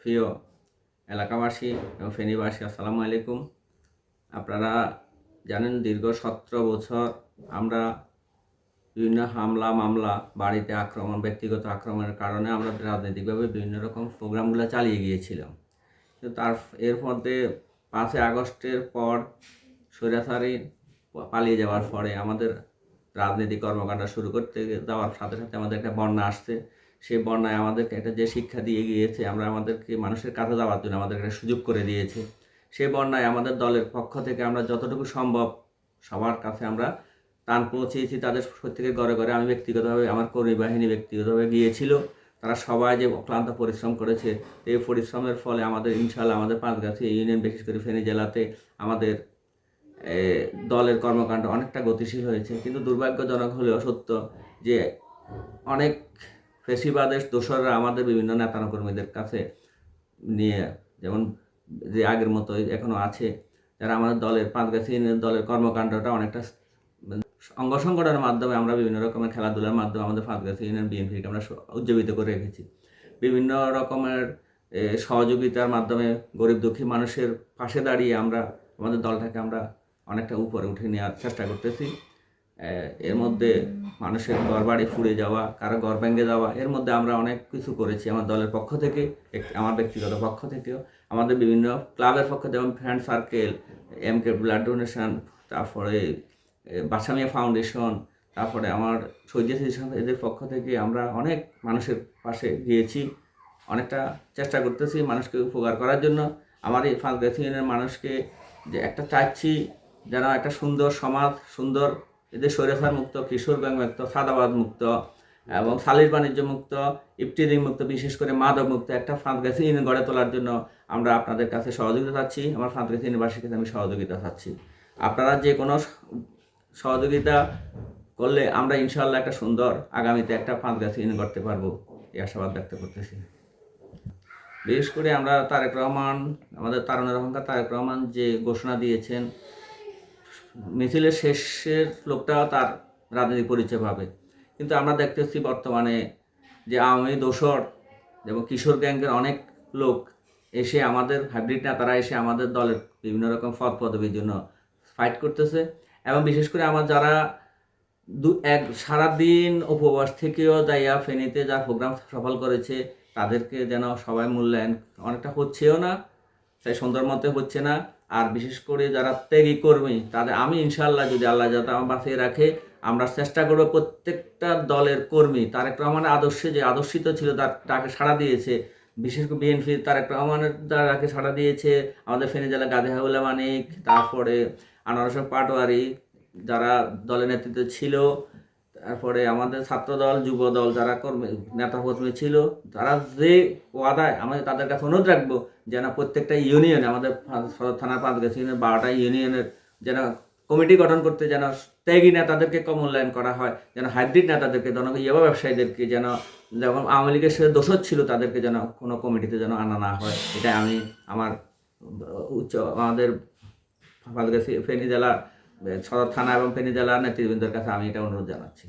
প্রিয় এলাকাবাসী এবং ফেনীবাসী, আসসালামু আলাইকুম। আপনারা জানেন দীর্ঘ সতেরো বছর আমরা বিভিন্ন হামলা, মামলা, বাড়িতে আক্রমণ, ব্যক্তিগত আক্রমণের কারণে আমরা রাজনৈতিকভাবে বিভিন্ন রকম প্রোগ্রামগুলো চালিয়ে গিয়েছিলাম। তার, এর মধ্যে পাঁচই আগস্টের পর স্বৈরাচারী পালিয়ে যাওয়ার পরে আমাদের রাজনৈতিক কর্মকাণ্ড শুরু করতে যাওয়ার সাথে সাথে আমাদের একটা বন্যা আসছে। সেই বন্যায় আমাদেরকে একটা যে শিক্ষা দিয়ে গিয়েছে, আমরা আমাদেরকে মানুষের কাছে যাওয়ার জন্য আমাদেরকে একটা সুযোগ করে দিয়েছে। সেই বন্যায় আমাদের দলের পক্ষ থেকে আমরা যতটুকু সম্ভব সবার কাছে আমরা টান পৌঁছেছি। তাদের প্রত্যেকের ঘরে ঘরে আমি ব্যক্তিগতভাবে, আমার কর্মী বাহিনী ব্যক্তিগতভাবে গিয়েছিল। তারা সবাই যে ক্লান্ত পরিশ্রম করেছে, এই পরিশ্রমের ফলে আমাদের ইনশাল্লাহ আমাদের পাঁচগাছি ইউনিয়ন, বিশেষ করে ফেনী জেলাতে আমাদের দলের কর্মকাণ্ড অনেকটা গতিশীল হয়েছে। কিন্তু দুর্ভাগ্যজনক হলেও সত্য যে অনেক ফেসিবাদের দোসররা আমাদের বিভিন্ন নেতাকর্মীদের কাছে নিয়ে, যেমন যে আগের মতো এখনও আছে, যারা আমাদের দলের পাঁচগাছি দলের কর্মকাণ্ডটা অনেকটা অঙ্গ সংগঠনের মাধ্যমে আমরা বিভিন্ন রকমের খেলাধুলার মাধ্যমে আমাদের পাঁচগাছি ইউনিয়ন বিএনপিকে আমরা উজ্জীবিত করে রেখেছি। বিভিন্ন রকমের সহযোগিতার মাধ্যমে গরিব দুঃখী মানুষের পাশে দাঁড়িয়ে আমরা আমাদের দলটাকে আমরা অনেকটা উপরে উঠে নেওয়ার চেষ্টা করতেছি। এর মধ্যে মানুষের ঘর বাড়ি ফুড়ে যাওয়া, কারও ঘর ভেঙে যাওয়া, এর মধ্যে আমরা অনেক কিছু করেছি আমার দলের পক্ষ থেকে আমার ব্যক্তিগত পক্ষ থেকেও। আমাদের বিভিন্ন ক্লাবের পক্ষ থেকে যেমন friend circle M K blood donation তারপরে বাসামিয়া ফাউন্ডেশন তারপরে আমার সৈয়দ এদের পক্ষ থেকে আমরা অনেক মানুষের পাশে গিয়েছি, অনেকটা চেষ্টা করতেছি মানুষকে উপকার করার জন্য। আমার এই গ্যাসিনের মানুষকে যে একটা চাচ্ছি যেন একটা সুন্দর সমাজ, সুন্দর এদের স্বৈরাচার মুক্ত, কিশোর গ্যাং মুক্ত, সাদাবাদ মুক্ত এবং সালিশ বাণিজ্য মুক্ত ইফটিজিং মুক্ত, বিশেষ করে মাদক মুক্ত একটা ফার্স্ট গ্যাসিন গড়ে তোলার জন্য আমরা আপনাদের কাছে সহযোগিতা চাচ্ছি। আমার ফার্স্ট গ্যাসিন ইউনিভার্সিটির কাছে আমি সহযোগিতা চাচ্ছি। আপনারা যে কোনো সহযোগিতা করলে আমরা ইনশাল্লাহ একটা সুন্দর আগামীতে একটা গাছ ইন করতে পারব। এই আশাবাদ ব্যক্ত করতেছি। বিশেষ করে আমরা তারেক রহমান, আমাদের তারুণের অহংকার তারেক রহমান যে ঘোষণা দিয়েছেন মিছিলের শেষের লোকটাও তার রাজনৈতিক পরিচয় পাবে। কিন্তু আমরা দেখতেছি বর্তমানে যে আওয়ামী দোসর এবং কিশোর গ্যাংয়ের অনেক লোক এসে আমাদের হাইব্রিড নেতারা এসে আমাদের দলের বিভিন্ন রকম পদ পদবীর জন্য ফাইট করতেছে এবং বিশেষ করে আমার যারা দু, এক, সারাদিন উপবাস থেকেও যাইয়া ফেনীতে যা প্রোগ্রাম সফল করেছে, তাদেরকে যেন সবাই মূল্যায়ন অনেকটা হচ্ছেও না, তাই সুন্দর মতে হচ্ছে না। আর বিশেষ করে যারা ত্যাগী কর্মী, তাদের আমি ইনশাল্লাহ যদি আল্লাহ যাতে আমার বাঁচিয়ে রাখে, আমরা চেষ্টা করব প্রত্যেকটা দলের কর্মী, তারেক রহমানের আদর্শে যে আদর্শিত ছিল তার তাকে সাড়া দিয়েছে। বিশেষ করে বিএনপি তারেক রহমানের তাকে সাড়া দিয়েছে, আমাদের ফেনী জেলা গাজী হাউলা মানিক তারপরে আনারস পাটোয়ারি যারা দলের নেতৃত্বে ছিল তারপরে আমাদের ছাত্রদল যুব দল যারা কর্মী নেতা কর্মী ছিল, তারা যে ওয়াদায় আমাদের তাদের কাছে অনুরোধ রাখব যেন প্রত্যেকটা ইউনিয়নে, আমাদের সদর থানার পাঁচ গেছে বারোটা ইউনিয়নের যেন কমিটি গঠন করতে যেন ত্যাগী নেতাদেরকে কম মূল্যায়ন করা হয়, যেন হাইব্রিড নেতাদেরকে, যেন ইয়াবা ব্যবসায়ীদেরকে, যেন যেমন আওয়ামী লীগের সে দোষর ছিল তাদেরকে যেন কোনো কমিটিতে যেন আনা না হয়। এটা আমি আমার উচ্চ, আমাদের ফেনী জেলার সদর থানা এবং ফেনী জেলার নেতৃবৃন্দের কাছে আমি এটা অনুরোধ জানাচ্ছি।